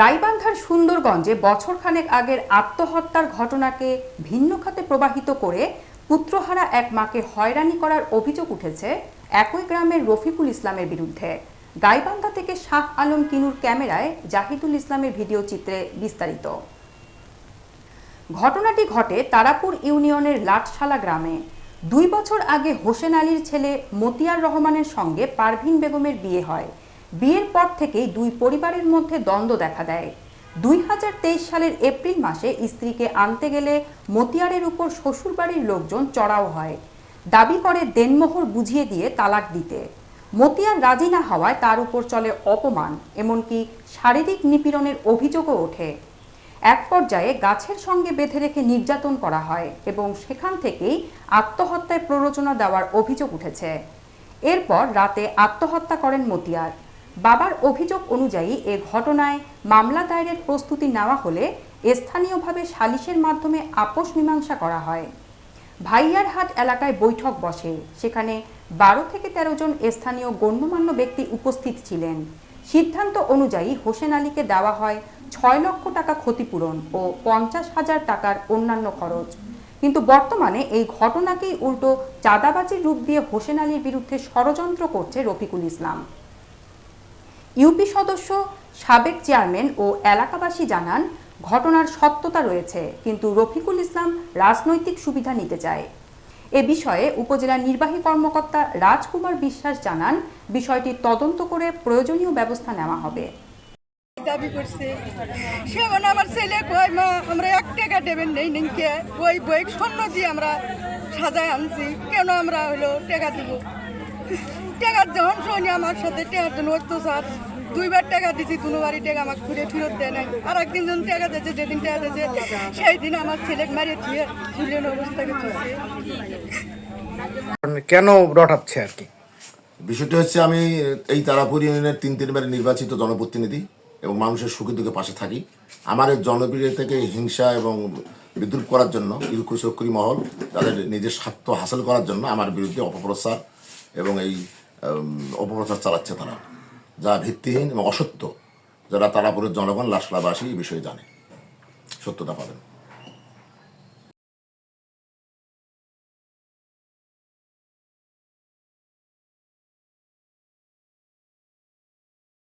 গাইবান্ধার সুন্দরগঞ্জে বছরখানেক আগের আত্মহত্যার ঘটনাকে ভিন্ন খাতে প্রবাহিত করে পুত্রহারা এক মাকে হয়রানি করার অভিযোগ উঠেছে একই গ্রামের রফিকুল ইসলামের বিরুদ্ধে। গাইবান্ধা থেকে শাহ আলম কিনুর ক্যামেরায় জাহিদুল ইসলামের ভিডিও চিত্রে বিস্তারিত। ঘটনাটি ঘটে তারাপুর ইউনিয়নের লাটশালা গ্রামে। দুই বছর আগে হোসেন আলীর ছেলে মতিয়ার রহমানের সঙ্গে পারভিন বেগমের বিয়ে হয়। বিয়ের পর থেকেই দুই পরিবারের মধ্যে দ্বন্দ্ব দেখা দেয়। দুই হাজার তেইশ সালের এপ্রিল মাসে স্ত্রীকে আনতে গেলে মতিয়ারের উপর শ্বশুরবাড়ির লোকজন চড়াও হয়। দাবি করে দেনমোহর বুঝিয়ে দিয়ে তালাক দিতে। মতিয়ার রাজি না হওয়ায় তার উপর চলে অপমান, এমনকি শারীরিক নিপীড়নের অভিযোগও ওঠে। এক পর্যায়ে গাছের সঙ্গে বেঁধে রেখে নির্যাতন করা হয় এবং সেখান থেকেই আত্মহত্যায় প্ররোচনা দেওয়ার অভিযোগ উঠেছে। এরপর রাতে আত্মহত্যা করেন মতিয়ার। বাবার অভিযোগ অনুযায়ী এ ঘটনায় মামলা দায়েরের প্রস্তুতি নেওয়া হলে স্থানীয়ভাবে সালিশের মাধ্যমে আপোষ মীমাংসা করা হয়। ভাইয়ারহাট এলাকায় বৈঠক বসে, সেখানে বারো থেকে তেরো জন স্থানীয় গণ্যমান্য ব্যক্তি উপস্থিত ছিলেন। সিদ্ধান্ত অনুযায়ী হোসেন আলীকে দেওয়া হয় ছয় লক্ষ টাকা ক্ষতিপূরণ ও পঞ্চাশ হাজার টাকার অন্যান্য খরচ। কিন্তু বর্তমানে এই ঘটনাকেই উল্টো চাঁদাবাজির রূপ দিয়ে হোসেন আলীর বিরুদ্ধে ষড়যন্ত্র করছে রফিকুল ইসলাম। ইউপি সদস্য, সাবেক চেয়ারম্যান ও এলাকাবাসী জানান, ঘটনার সত্যতা রয়েছে, কিন্তু রফিকুল ইসলাম রাজনৈতিক সুবিধা নিতে চায়। এ বিষয়ে উপজেলা নির্বাহী কর্মকর্তা রাজকুমার বিশ্বাস জানান, বিষয়টি তদন্ত করে প্রয়োজনীয় ব্যবস্থা নেওয়া হবে। আমার ছেলে আমরা এক নেই আমরা সাজায় আনছি। কেন আমরা হলো টাকা দিব? টাকার যখন শুনি আমার সাথে টাকার জন্য অত্যাচার দুইবার টাকা দিছি দুবারই টাকা আমাকে ঘুরে ফেরত দেয় নাই। আর একদিন যখন টাকা দিয়েছে যেদিন টাকা দিয়েছে সেই দিন আমার ছেলে মারিয়ে দিয়ে ঝুলিয়ে অবস্থাকে চলছে কেন রটাচ্ছে আর কি? বিষয়টি হচ্ছে আমি এই তারাপুর ইউনিয়নের তিন তিনবার নির্বাচিত জনপ্রতিনিধি এবং মানুষের সুখে দুঃখে পাশে থাকি। আমার এই জনপ্রিয় থেকে হিংসা এবং বিদ্রুপ করার জন্য ইউকুর মহল তাদের নিজের স্বার্থ হাসিল করার জন্য আমার বিরুদ্ধে অপপ্রচার এবং এই অপপ্রচার চালাচ্ছে তারা, যা ভিত্তিহীন এবং অসত্য, যারা তারাপুরের জনগণ লাশলাবাসী এই বিষয়ে জানে। সত্যতা পাবেন।